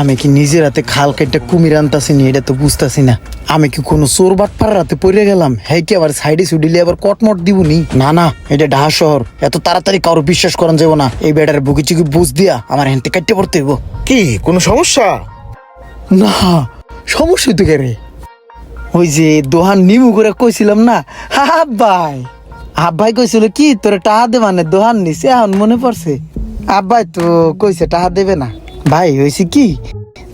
আমি কি নিজের হাতে খাল কেটে কুমির আনতাছি নি এটা তো বুঝতাছি না আমি কি কোনো চোর বাটপার রাতে পড়ে গেলাম? হ্যাঁ কি আবার সাইডে সুডিলে আবার কটমট দিব নি না না এটা ঢাকা শহর। এত তাড়াতাড়ি কারও বিশ্বাস করান যাব না। এই বেটার বুকি চুকি বুঝ দিয়া আমার হেনতে কাটতে পড়তে হইব। কি কোনো সমস্যা? না সমস্যা তো রে ওই যে দোহান নিমু করে কইছিলাম না? আব্বাই আব্বাই কইছিল কি তোরে টাহা দে মানে দোহান নিছে এখন মনে পড়ছে। আব্বাই তো কইছে টাহা দেবে না। ভাই হয়েছে কি?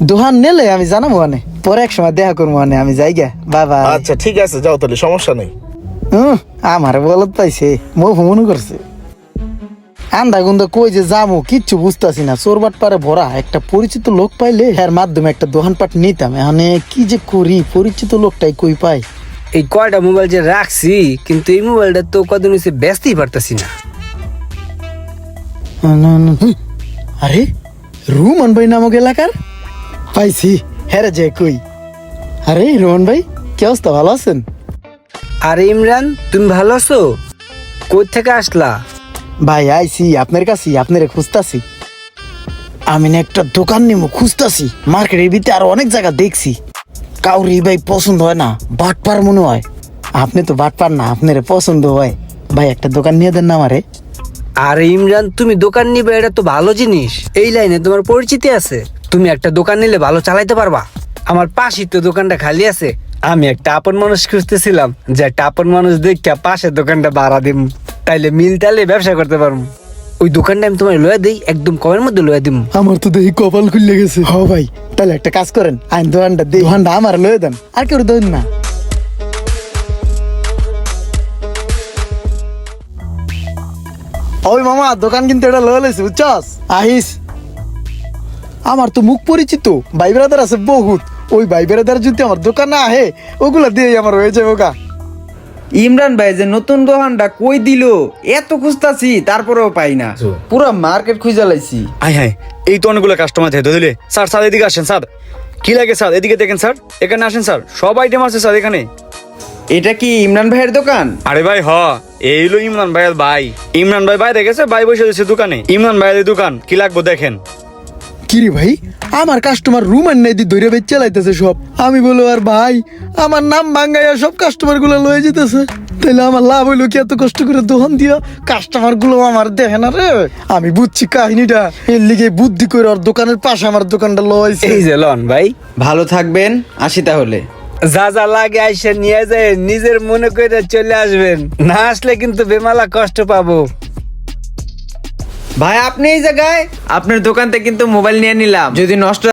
দোহান নেলে আমি জানাব মানে পরে এক সময় দেখা করব মানে আমি যাই গে বাবা আচ্ছা ঠিক আছে যাও তাহলে সমস্যা নেই। আমার বলত পাইছে মো মনে করছে। আন্দা গুন্দা কই যে যামু কিচ্ছু বুঝতাছি না। চোরবাট পারে ভরা একটা পরিচিত লোক পাইলে এর মাধ্যমে একটা দোকানপাট নিতাম। এখানে কি যে করি পরিচিত লোকটাই কই পাই? এই কয়টা মোবাইল যে রাখছি কিন্তু এই মোবাইলটা তো কদিন হয়েছে ব্যস্তই পারতাছি না না, না, আরে? রুমান ভাই নামক এলাকার? পাইছি হ্যাঁ যে কই। আরে রোহন ভাই কি অবস্থা ভালো আছেন? আরে ইমরান তুমি ভালো আছো? কই থেকে আসলা? ভাই আইছি আপনার কাছে আপনারে খুঁজতাছি। আমি না একটা দোকান নিমু খুঁজতাছি। মার্কেটের ভিতরে আরও অনেক জায়গা দেখছি। কাউরি ভাই পছন্দ হয় না বাটপার মনে হয়। আপনি তো বাটপার না আপনার পছন্দ হয়। ভাই একটা দোকান নিয়ে দেন না আমারে। আরে ইমরান তুমি দোকান নিবে এটা তো ভালো জিনিস। এই লাইনে তোমার পরিচিতি আছে। তুমি একটা দোকান নিলে ভালো চালাইতে পারবা। আমার পাশেই তো দোকানটা খালি আছে। আমি একটা আপন মানুষ খুঁজতেছিলাম যে একটা আপন মানুষ দেখা পাশের দোকানটা ভাড়া দিম। তাইলে মিল তাইলে ব্যবসা করতে পারব ওই দোকানটা আমি তোমার লয়ে দিই একদম কমের মধ্যে লয়ে দিম। আমার তো দেখি কপাল খুললে গেছে। হ ভাই তাহলে একটা কাজ করেন। আইন দোকানটা দিই। দোকানটা আমার লয়ে দেন। আর কেউ দেন না। ওই মামা দোকান কিন্তু এটা লয়ে লইছে বুঝছস? আহিস। আমার তো মুখ পরিচিত ভাই ব্রাদার আছে বহুত। ওই ভাই ব্রাদার যদি আমার দোকানে আহে ওগুলা দিয়ে আমার হয়ে যাবে গা। ইমরান ভাই যে নতুন দোকানটা কই দিল এত খুঁজতাছি তারপরেও পাই না। পুরো মার্কেট খুঁজে লাইছি। আয় হায় এই তো অনেকগুলো কাস্টমার থাকে দিলে স্যার স্যার এদিকে আসেন স্যার। কি লাগে স্যার? এদিকে দেখেন স্যার। এখানে আসেন স্যার। সব আইটেম আছে স্যার এখানে। এটা কি ইমরান ভাইয়ের দোকান? আরে ভাই হ এই হলো ইমরান ভাইয়ের ভাই। ইমরান ভাই বাইরে গেছে ভাই বসে রয়েছে দোকানে। ইমরান ভাইয়ের দোকান কি লাগবো দেখেন। কিরে ভাই আমার কাস্টমার রুম আর নাই দি ধরে বেচ চালাইতেছে সব। আমি বলো আর ভাই আমার নাম ভাঙ্গাইয়া সব কাস্টমারগুলো লয়ে যেতেছে। তাইলে আমার লাভ হইল কি এত কষ্ট করে দোকান দিয়া? কাস্টমারগুলো আমার দেখে না রে। আমি বুঝছি কাহিনীটা। এর লিগে বুদ্ধি করে ওর দোকানের পাশে আমার দোকানটা লইছে এই যে লন ভাই ভালো থাকবেন আসি তাহলে। যা যা লাগে আইসে নিয়ে যায় নিজের মনে করে চলে আসবেন। না আসলে কিন্তু বেমালা কষ্ট পাবো। ভাই, আপনি এই জায়গায়? আপনার দোকান থেকে কিন্তু মোবাইল নিয়ে নিলাম। যদি নষ্ট